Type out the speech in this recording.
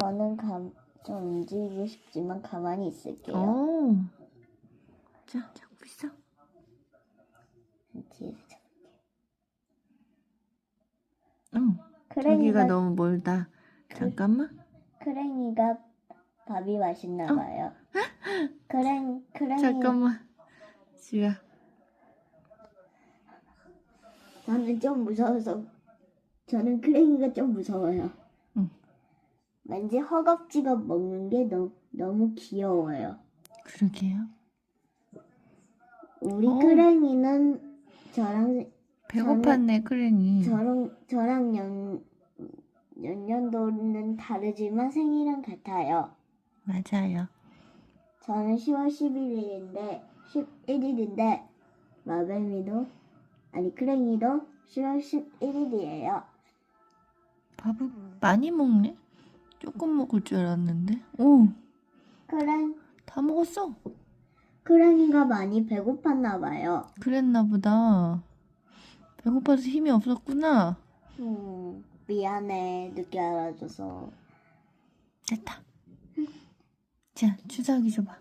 저는 감, 좀 움직이고 싶지만 가만히 있을게요. 오. 자, 잡고 있어. 뒤에서 잡- 응. 크랭이가, 저기가 너무 멀다. 잠깐만. 크랭이가 밥이 맛있나 봐요. 크랭, 크랭이. 잠깐만. 지야. 저는 좀 무서워서, 저는 크랭이가 좀 무서워요. 응. 왠지 허겁지겁 먹는 게 너무, 너무 귀여워요. 그러게요. 우리 어. 크랭이는 저랑 배고팠네, 크랭이. 저랑 저랑 연 연년도는 다르지만 생일은 같아요. 맞아요. 저는 10월 11일인데 11일인데 마뱀이도 아니 크랭이도 10월 11일이에요. 밥을 많이 먹네? 조금 먹을 줄 알았는데. 오, 크랭 다 먹었어. 크랭이가 많이 배고팠나 봐요. 그랬나 보다. 배고파서 힘이 없었구나. 음 미안해 늦게 알아줘서. 됐다. 자, 주사기 줘봐.